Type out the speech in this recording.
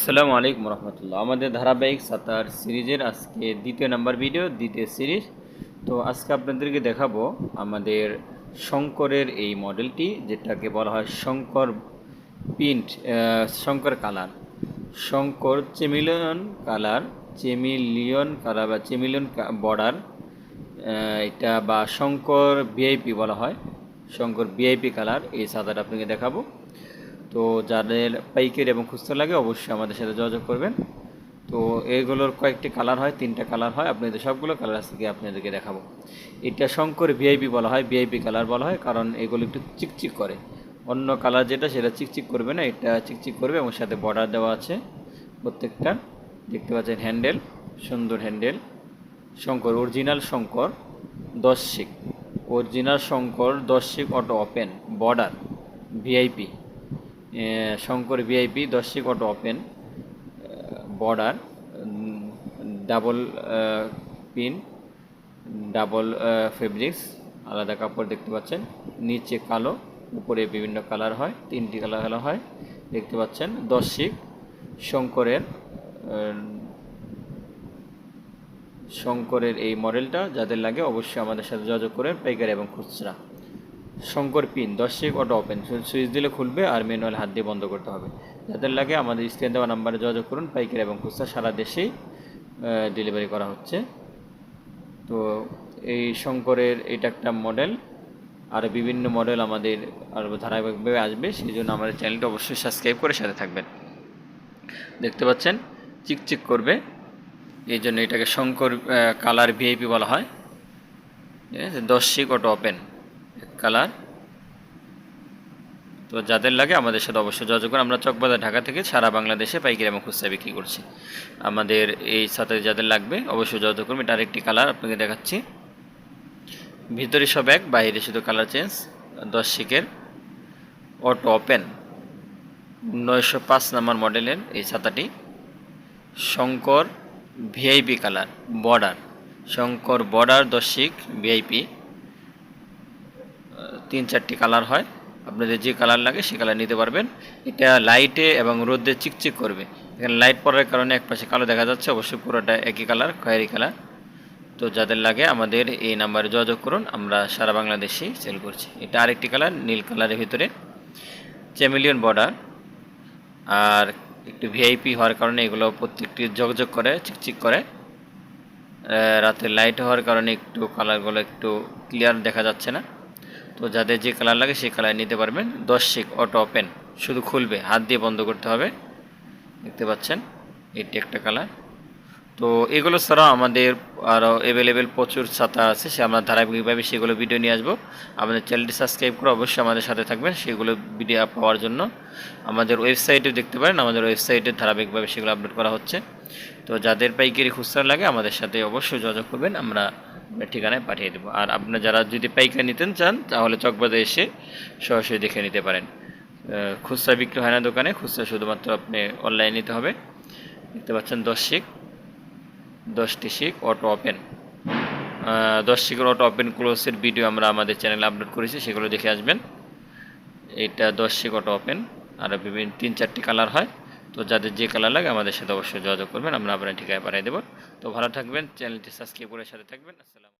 আসসালামু আলাইকুম রহমতুল্লাহ। আমাদের ধারাবাহিক সাঁতার সিরিজের আজকে দ্বিতীয় নাম্বার ভিডিও দ্বিতীয় সিরিজ। তো আজকে আপনাদেরকে দেখাবো আমাদের শঙ্করের এই মডেলটি যেটাকে বলা হয় Shankar print Shankar colour Shankar chameleon colour chameleon colour বা চেমিলিয়ন বর্ডার এটা বা শঙ্কর ভিআইপি বলা হয়। শঙ্কর ভিআইপি কালার এই সাদাটা আপনাকে দেখাবো। তো যাদের পাইকারি এবং খুচরা লাগে, অবশ্যই আমাদের সাথে যোগাযোগ করবেন। তো এগুলোর কয়েকটি কালার হয়, তিনটা কালার হয়, আপনাদের সবগুলো কালার আজকে আপনাদেরকে দেখাবো। এটা শঙ্কর ভিআইপি বলা হয়, ভিআইপি কালার বলা হয়, কারণ এগুলো একটু চিকচিক করে। অন্য কালার যেটা, সেটা চিকচিক করবে না, এটা চিকচিক করবে এবং সাথে বর্ডার দেওয়া আছে প্রত্যেকটা। দেখতে পাচ্ছেন হ্যান্ডেল সুন্দর হ্যান্ডেল শঙ্কর অরিজিনাল শঙ্কর, দশ শিক অরিজিনাল শঙ্কর, দশ শিক auto open border VIP. Shankar VIP দশ শিক auto open border, double pin, double fabrics, আলাদা কাপড় দেখতে পাচ্ছেন, নিচে কালো, উপরে বিভিন্ন কালার হয়, তিনটি কালার কালার হয়, দেখতে পাচ্ছেন দশ শঙ্করের শঙ্করের এই মডেলটা, যাদের লাগে অবশ্যই আমাদের সাথে যোগাযোগ করেন, পাইকারি এবং খুচরা। শঙ্কর পিন দশ শিক অটো ওপেন সুইচ দিলে খুলবে আর ম্যানুয়াল হাত দিয়ে বন্ধ করতে হবে। যাদের লাগে আমাদের স্ক্রিন দেওয়া নাম্বারে যোগাযোগ করুন, পাইকারি এবং খুচরা সারা দেশেই ডেলিভারি করা হচ্ছে। তো এই শঙ্করের এটা একটা মডেল আর বিভিন্ন মডেল আমাদের আর ধারাবাহিকভাবে আসবে সেই জন্য আমাদের চ্যানেলটা অবশ্যই সাবস্ক্রাইব করে সাথে থাকবেন। দেখতে পাচ্ছেন, চিকচিক করবে, এই জন্য এটাকে শঙ্কর কালার ভিআইপি বলা হয়। ঠিক আছে দশ শিক অটো ওপেন। কালার। তো যাদের লাগে আমাদের সাথে অবশ্যই যোগাযোগ করুন। আমরা চকবাজার, ঢাকা থেকে সারা বাংলাদেশে পাইকারি এবং খুচরা বিক্রি করছি। আমাদের এই সাথে যাদের লাগবে অবশ্যই যোগাযোগ করুন। এটা আরেকটি কালার আপনাকে দেখাচ্ছি। ভিতরে সব এক, বাইরে শুধু কালার চেঞ্জ। দশ শিকের অটো ওপেন। নয়শো পাঁচ নাম্বার মডেলের এই ছাতাটি। Shankar VIP colour, border. Shankar border দশিক VIP. তিন চারটি কালার হয়। আপনাদের যে কালার লাগে সে কালার নিতে পারবেন। এটা লাইটে এবং রোদে চিকচিক করবে। এখানে লাইট পড়ার কারণে এক পাশে কালো দেখা যাচ্ছে অবশ্যই পুরোটা একই কালার, খয়েরি কালার। তো যাদের লাগে আমাদের এই নাম্বারে যোগাযোগ করুন, আমরা সারা বাংলাদেশেই সেল করছি। এটা আরেকটি কালার, নীল কালারের ভিতরে। চ্যামিলিয়ন বর্ডার আর একটু ভিআইপি হওয়ার কারণে এগুলো প্রত্যেকটি জগজগ করে, চিকচিক করে। রাতে লাইট হওয়ার কারণে একটু কালারগুলো একটু ক্লিয়ার দেখা যাচ্ছে না। তো যাদের যে কালার লাগে সেই কালার নিতে পারবেন। দশ শিক অটো ওপেন শুধু খুলবে, হাত দিয়ে বন্ধ করতে হবে। দেখতে পাচ্ছেন, এটি একটা কালার তো এগুলো ছাড়াও আমাদের আরও অ্যাভেলেবেল প্রচুর ছাতা আছে, সে আমরা ধারাবাহিকভাবে সেগুলো ভিডিও নিয়ে আসব। আমাদের চ্যানেলটি সাবস্ক্রাইব করে অবশ্যই আমাদের সাথে থাকবেন সেগুলো ভিডিও পাওয়ার জন্য। আমাদের ওয়েবসাইটে দেখতে পারেন, আমাদের ওয়েবসাইটে ধারাবাহিকভাবে সেগুলো আপলোড করা হচ্ছে। তো যাদের পাইকারি খুচরা লাগে, আমাদের সাথে অবশ্যই যোগাযোগ করবেন, আমরা ঠিকানায় পাঠিয়ে দেবো। আর আপনারা যারা যদি পাইকারি নিতে চান, তাহলে চকবাজারে এসে সরাসরি দেখে নিতে পারেন। খুচরা বিক্রি হয় না দোকানে, খুচরা শুধুমাত্র আপনি অনলাইনে নিতে হবে। দেখতে পাচ্ছেন দশ শিক, দশটি শিক অটো ওপেন দশ শিকের অটো ওপেন ক্লোজের ভিডিও আমরা আমাদের চ্যানেলে আপলোড করেছি, সেগুলো দেখে আসবেন। এটা দশ শিক অটো ওপেন আর বিভিন্ন তিন চারটি কালার হয়। তো যাদের যে কালার লাগে আমাদের সাথে অবশ্যই যোগাযোগ করবেন, আমরা আপনার ঠিকায় পাঠিয়ে দেবো। তো ভালো থাকবেন, চ্যানেলটি সাবস্ক্রাইব করে সাথে থাকবেন, আসসালাম